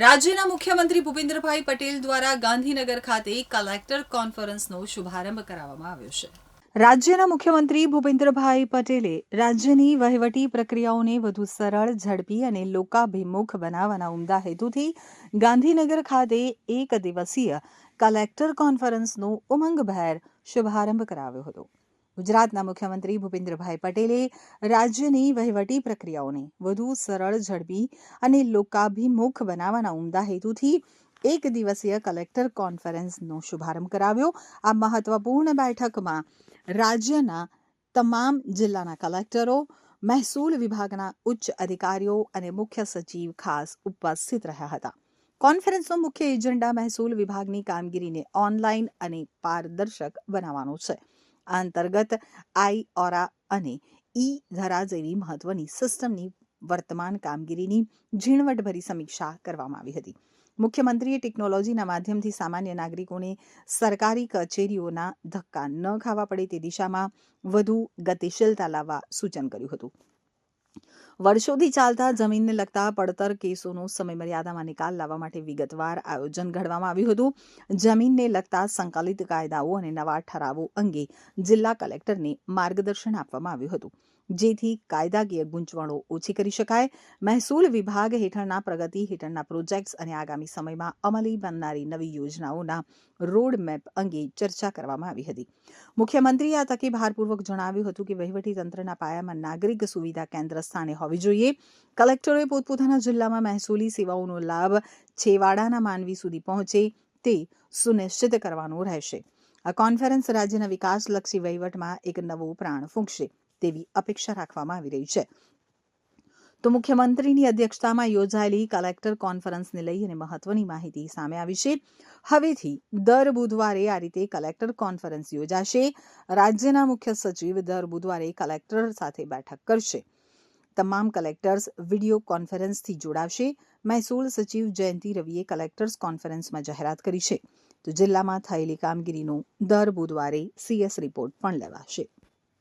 રાજ્યના મુખ્યમંત્રી ભૂપેન્દ્રભાઈ પટેલ દ્વારા ગાંધીનગર ખાતે કલેક્ટર કોન્ફરન્સનો શુભારંભ કરાવવામાં આવ્યો છે. રાજ્યના મુખ્યમંત્રી ભૂપેન્દ્રભાઈ પટેલે રાજ્યની વહીવટી પ્રક્રિયાઓને વધુ સરળ, ઝડપી અને લોકાભિમુખ બનાવવાના ઉમદા હેતુથી ગાંધીનગર ખાતે એક દિવસીય કલેક્ટર કોન્ફરન્સનો ઉમંગભેર શુભારંભ કરાવ્યો હતો. ગુજરાતના મુખ્યમંત્રી ભૂપેન્દ્રભાઈ પટેલે રાજ્યની વહીવટી પ્રક્રિયાઓને વધુ સરળ, ઝડપી અને લોકાભિમુખ બનાવવાના ઉમદા હેતુથી એક દિવસીય કલેક્ટર કોન્ફરન્સનો શુભારંભ કરાવ્યો. આ મહત્વપૂર્ણ બેઠકમાં રાજ્યના તમામ જિલ્લાના કલેક્ટરો, મહેસૂલ વિભાગના ઉચ્ચ અધિકારીઓ અને મુખ્ય સચિવ ખાસ ઉપસ્થિત રહ્યા હતા. કોન્ફરન્સનો મુખ્ય એજન્ડા મહેસૂલ વિભાગની કામગીરીને ઓનલાઈન અને પારદર્શક બનાવવાનો છે. આ અંતર્ગત આઈ, ઓરા અને ઈ ધરા જેવી મહત્વની સિસ્ટમની વર્તમાન કામગીરીની ઝીણવટભરી સમીક્ષા કરવામાં આવી હતી. મુખ્યમંત્રીએ ટેકનોલોજીના માધ્યમથી સામાન્ય નાગરિકોને સરકારી કચેરીઓના ધક્કા ન ખાવા પડે તે દિશામાં વધુ ગતિશીલતા લાવવા સૂચન કર્યું હતું. વર્ષોથી ચાલતા જમીનને લગતા પડતર કેસોનો સમયમર્યાદામાં નિકાલ લાવવા માટે વિગતવાર આયોજન ઘડવામાં આવ્યું હતું. જમીનને લગતા સંકલિત કાયદાઓ અને નવા ઠરાવો અંગે જિલ્લા કલેક્ટરને માર્ગદર્શન આપવામાં આવ્યું હતું. જેથી કાયદાકીય ગૂંચવણો ઓછી કરી શકાય. મહેસૂલ વિભાગ હેઠળના પ્રગતિ હેઠળના પ્રોજેક્ટ્સ અને આગામી સમયમાં અમલી બનનારી નવી યોજનાઓના રોડ મેપ અંગે ચર્ચા કરવામાં આવી હતી. મુખ્યમંત્રીએ આ તકે ભારપૂર્વક જણાવ્યું હતું કે વહીવટી તંત્રના પાયામાં નાગરિક સુવિધા કેન્દ્ર સ્થાને હોવી જોઈએ. કલેક્ટરોએ પોતપોતાના જિલ્લામાં મહેસૂલી સેવાઓનો લાભ છેવાડાના માનવી સુધી પહોંચે તે સુનિશ્ચિત કરવાનું રહેશે. આ કોન્ફરન્સ રાજ્યના વિકાસલક્ષી વહીવટમાં એક નવો પ્રાણ ફૂંકશે તેવી અપેક્ષા રાખવામાં આવી રહી છે. તો મુખ્યમંત્રીની અધ્યક્ષતામાં યોજાયેલી કલેક્ટર કોન્ફરન્સને લઈ અને મહત્વની માહિતી સામે આવી છે. હવેથી દર બુધવારે આ રીતે કલેક્ટર કોન્ફરન્સ યોજાશે. રાજ્યના મુખ્ય સચિવ દર બુધવારે કલેક્ટર સાથે બેઠક કરશે. તમામ કલેક્ટર્સ વીડિયો કોન્ફરન્સથી જોડાશે. મહેસૂલ સચિવ જયંતિ રવિએ કલેક્ટર્સ કોન્ફરન્સમાં જાહેરાત કરી છે. તો જિલ્લામાં થયેલી કામગીરીનો દર બુધવારે સીએસ રિપોર્ટ પણ લેવાશે.